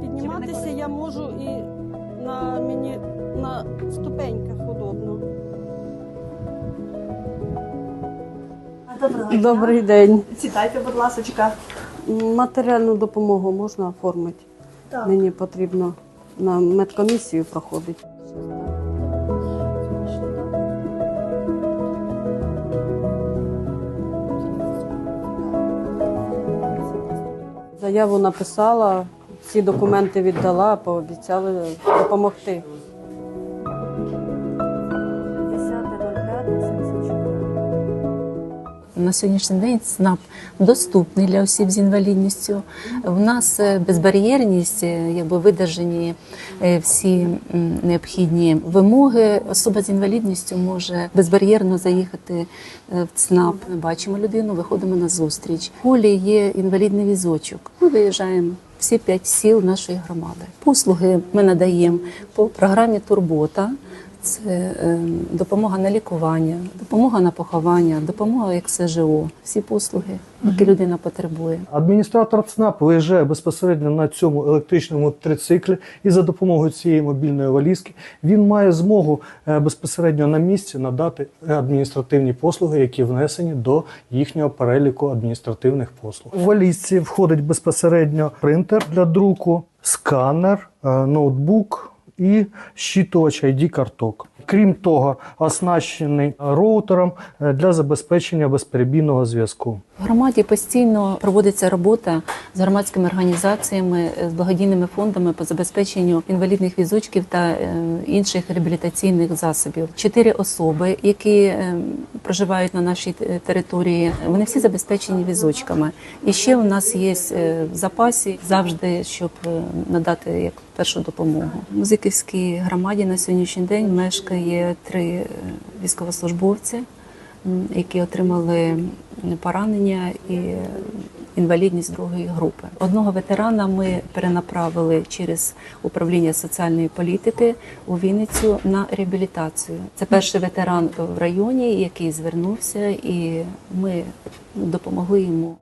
Підніматися я можу і на мені на ступеньках удобно. Доброго дня. Добрий день. Сідайте, будь ласка. Матеріальну допомогу можна оформити? Так. Мені потрібно на медкомісію проходити. Заяву написала, всі документи віддала, пообіцяли допомогти. На сьогоднішній день СНАП доступний для осіб з інвалідністю. У нас е, безбар'єрність, е, якби видержані е, всі необхідні вимоги. Особа з інвалідністю може безбар'єрно заїхати в ЦНАП. Ми бачимо людину, виходимо на зустріч. В полі є інвалідний візочок. Ми виїжджаємо. Всі п'ять сіл нашої громади. Послуги ми надаємо по програмі Турбота. Це е, допомога на лікування, допомога на поховання, допомога як СЖО. Всі послуги, які людина потребує. Адміністратор ЦНАП виїжджає безпосередньо на цьому електричному трициклі, і за допомогою цієї мобільної валізки він має змогу е, безпосередньо на місці надати адміністративні послуги, які внесені до їхнього переліку адміністративних послуг. У валізці входить безпосередньо принтер для друку, сканер, е, ноутбук і щиточ ID карток. Крім того, оснащений роутером е, для забезпечення безперебійного зв'язку. В громаді постійно проводиться робота з громадськими організаціями, з благодійними фондами по забезпеченню інвалідних візочків та е, інших реабілітаційних засобів. Чотири особи, які е, проживають на нашій території, вони всі забезпечені візочками. І ще у нас є е, в запасі завжди, щоб е, надати як першу допомогу. Музиківській громаді на сьогоднішній день мешкає три е, військовослужбовці які отримали поранення і інвалідність другої групи. Одного ветерана ми перенаправили через управління соціальної політики у Вінницю на реабілітацію. Це перший ветеран в районі, який звернувся, і ми допомогли йому.